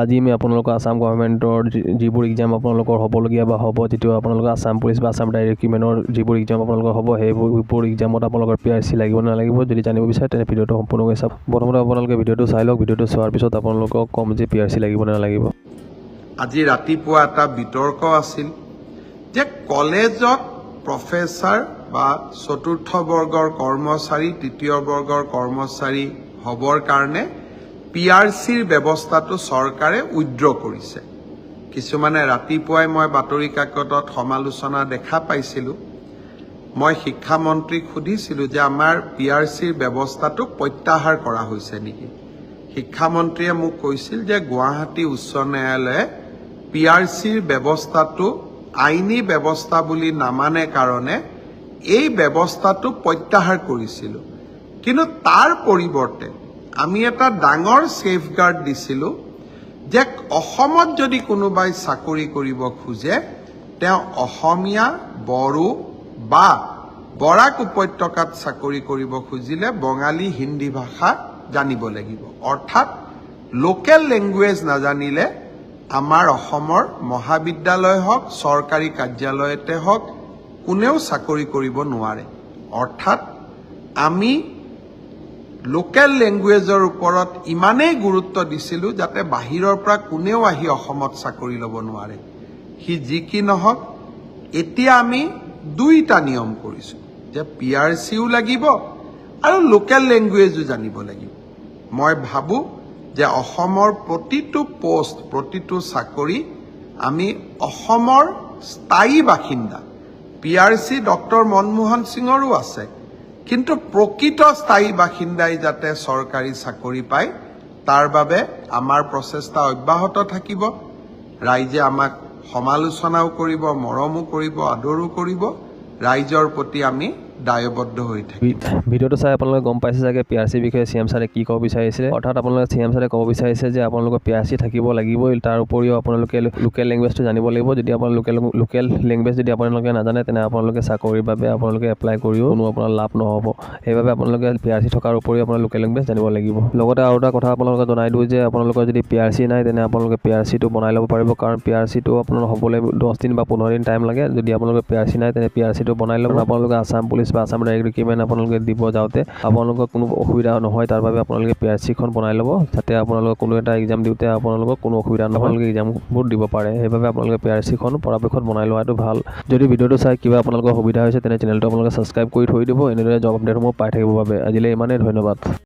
আজি আমি আপোনালোকৰ আছাম গভৰ্ণমেণ্টৰ যিবোৰ এক্সাম আপোনালোকৰ হ'বলগীয়া বা হ'ব যিটো আপোনালোকৰ আছাম পুলিচ বা আছাম ডাইৰেক্টমেণ্টৰ যিবোৰ এক্সাম আপোনালোকৰ হ'ব সেইবোৰ এক্সামত আপোনালোকৰ পি আৰ চি লাগিব নালাগিব যদি জানিব বিচাৰে তেনে ভিডিঅ'টো সম্পূৰ্ণকৈ চাওক। প্ৰথমতে আপোনালোকে ভিডিঅ'টো চাই লওক ভিডিঅ'টো চোৱাৰ পিছত আপোনালোকক ক'ম যে পি আৰ চি লাগিব নালাগিব। আজি ৰাতিপুৱা এটা বিতৰ্ক আছিল যে কলেজত প্ৰফেচাৰ বা চতুৰ্থ বৰ্গৰ কৰ্মচাৰী তৃতীয় বৰ্গৰ কৰ্মচাৰী হ'বৰ কাৰণে পি আৰ চিৰ ব্যৱস্থাটো চৰকাৰে উইড্ৰ কৰিছে। কিছুমানে ৰাতিপুৱাই মই বাতৰি কাকতত সমালোচনা দেখা পাইছিলোঁ। মই শিক্ষামন্ত্ৰীক সুধিছিলোঁ যে আমাৰ পি আৰ চিৰ ব্যৱস্থাটো প্ৰত্যাহাৰ কৰা হৈছে নেকি? শিক্ষামন্ত্ৰীয়ে মোক কৈছিল যে গুৱাহাটী উচ্চ ন্যায়ালয়ে পি আৰ চিৰ ব্যৱস্থাটো আইনী ব্যৱস্থা বুলি নামানে কাৰণে এই ব্যৱস্থাটো প্ৰত্যাহাৰ কৰিছিলোঁ। কিন্তু তাৰ পৰিৱৰ্তে আমি এটা ডাঙৰ ছেফগাৰ্ড দিছিলোঁ যে অসমত যদি কোনোবাই চাকৰি কৰিব খোজে তেওঁ অসমীয়া বড়ো বা বৰাক উপত্যকাত চাকৰি কৰিব খুজিলে বঙালী হিন্দী ভাষা জানিব লাগিব। অৰ্থাৎ লোকেল লেংগুৱেজ নাজানিলে আমাৰ অসমৰ মহাবিদ্যালয় হওক চৰকাৰী কাৰ্যালয়তে হওক কোনেও চাকৰি কৰিব নোৱাৰে। অৰ্থাৎ আমি লোকেল লেংগুৱেজৰ ওপৰত ইমানেই গুৰুত্ব দিছিলোঁ যাতে বাহিৰৰ পৰা কোনেও আহি অসমত চাকৰি ল'ব নোৱাৰে। সি যি কি নহওক এতিয়া আমি দুইটা নিয়ম কৰিছোঁ যে পি আৰ চিও লাগিব আৰু লোকেল লেংগুৱেজো জানিব লাগিব। মই ভাবোঁ যে অসমৰ প্ৰতিটো পোষ্ট প্ৰতিটো চাকৰি আমি অসমৰ স্থায়ী বাসিন্দা P R C doctor Manmohan সিঙৰো আছে। কিন্তু প্ৰকৃত স্থায়ী বাসিন্দাই যাতে চৰকাৰী চাকৰি পায় তাৰ বাবে আমাৰ প্ৰচেষ্টা অব্যাহত থাকিব। ৰাইজে আমাক সমালোচনাও কৰিব মৰমো কৰিব আদৰো কৰিব। ৰাইজৰ প্ৰতি আমি দায়বদ্ধ হৈ থাকিম ভি- ভিডিঅ'টো চাই আপোনালোকে গম পাইছে চাগে পি আৰ চিৰ বিষয়ে চি এম ছাৰে কি ক'ব বিচাৰিছে অৰ্থাৎ আপোনালোকে চি এম ছাৰে ক'ব বিচাৰিছে যে আপোনালোকৰ পি আৰ চি থাকিব লাগিবই। তাৰ উপৰিও আপোনালোকে লোকেল লেংগুৱেজটো জানিব লাগিব। যদি আপোনাৰ লোকেল লোকেল লেংগুৱেজ যদি আপোনালোকে নাজানে তেনে আপোনালোকে চাকৰিৰ বাবে আপোনালোকে এপ্লাই কৰিও কোনো আপোনাৰ লাভ নহ'ব। সেইবাবে আপোনালোকে পি আৰ চি থকাৰ উপৰিও আপোনাৰ লোকেল লেংগুৱেজ জানিব লাগিব। লগতে আৰু এটা কথা আপোনালোকে জনাই দিওঁ যে আপোনালোকৰ যদি পি আৰ চি নাই তেনে আপোনালোকে পি আৰ চিটো বনাই ল'ব পাৰিব। কাৰণ পি আৰ চিটো আপোনাৰ হ'বলৈ দহ দিন বা পোন্ধৰ দিন টাইম লাগে। যদি আপোনালোকে পি আৰ চি নাই তেনে পি আৰ চিটো বনাই ল'ব। আপোনালোকে আছাম পুলিচ বা আছাম ৰিক্ৰুটমেণ্ট আপোনালোকে দিব যাওঁতে আপোনালোকৰ কোনো অসুবিধা নহয় তাৰ বাবে আপোনালোকে পি আৰ চিখন বনাই ল'ব। যাতে আপোনালোকে কোনো এটা এক্সাম দিওঁতে আপোনালোকৰ কোনো অসুবিধা নহয়। আপোনালোকে এক্সামবোৰ দিব পাৰে। সেইবাবে আপোনালোকে পি আৰ চিখন পৰাপক্ষত বনাই লোৱাটো ভাল। যদি ভিডিঅ'টো চাই কিবা আপোনালোকৰ সুবিধা হৈছে তেনে চেনেলটো আপোনালোকে ছাবস্ক্ৰাইব কৰি থৈ দিব। এনেদৰে জব আপডেটসমূহ পাই থাকিবৰ বাবে। আজিলৈ ইমানেই ধন্যবাদ।